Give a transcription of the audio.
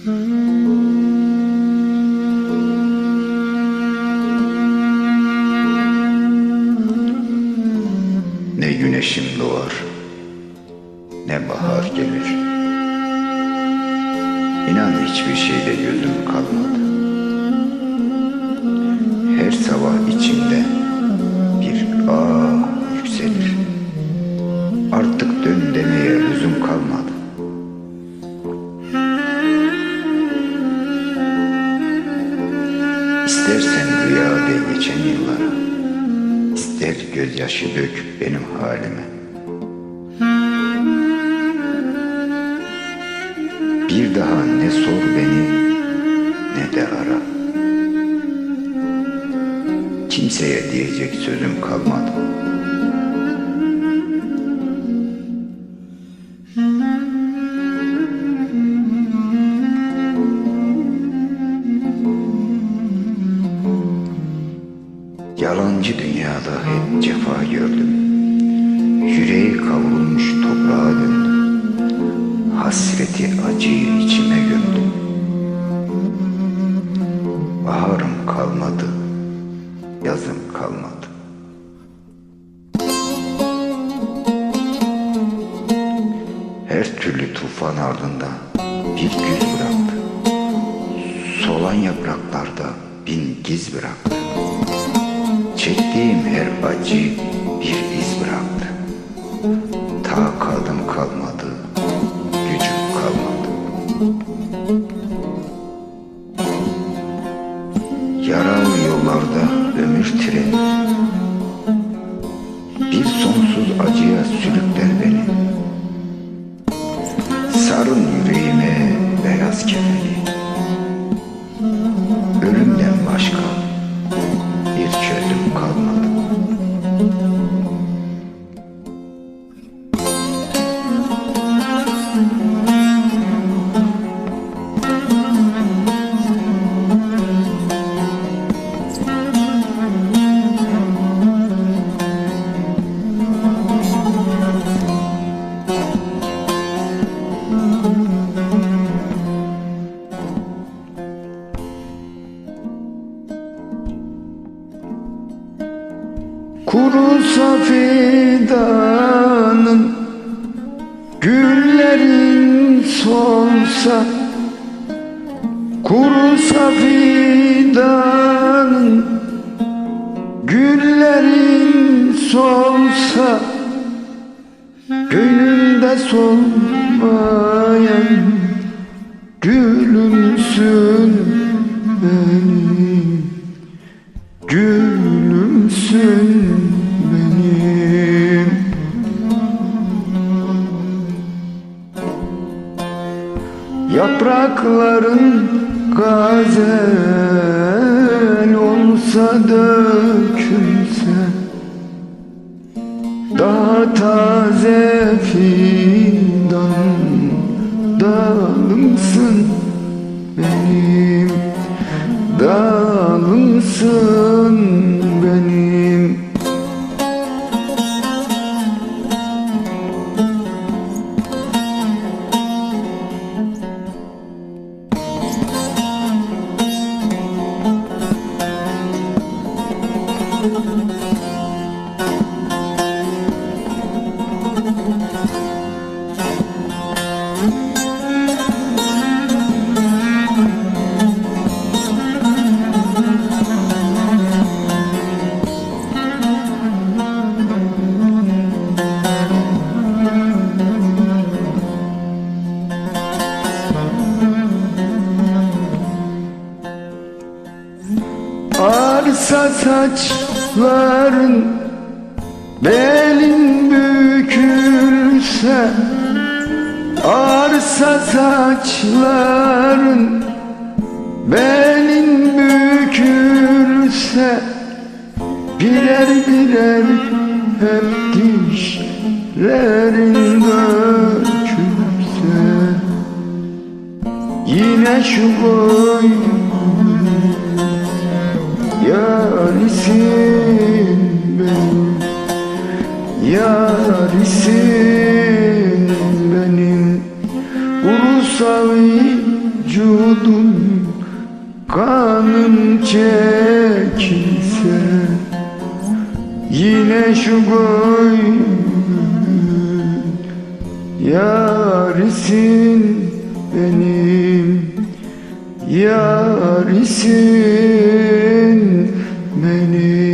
Ne güneşim doğar Ne bahar gelir. İnan hiçbir şeyde gözüm kalmadı. Her sabah içimde bir ağır İstersen rüya de geçen yıllara İster gözyaşı dök benim halime. Bir daha ne sor beni ne de ara. Kimseye diyecek sözüm kalmadı Yalancı dünyada hep cefa gördüm. Yüreği kavrulmuş toprağa döndüm. Hasreti acıyı içime gömdüm. Baharım kalmadı Yazım kalmadı. Her türlü tufan ardında bir güz bıraktı. Solan yapraklarda bin giz bıraktı Çektiğim her acı bir iz bıraktı. Takadım kalmadı, gücüm kalmadı. Yaralı yollarda ömür treni. Bir sonsuz acıya sürükler beni. Kuru safidanın Güllerin solsa Kuru safidanın Güllerin solsa Gönlümde solmayan Gülümsün benim Gülümsün Yaprakların gazel olsa dökülse Daha taze fidan Arsa saçların belin bükülse Arsa saçların belin bükülse Birer birer hep dişlerin dökülse Yine şu boy Yarisin yarisin benim Ulusal vücudum kanım çekilse Yine şu gönlümün yarisin benim Yarisin benim.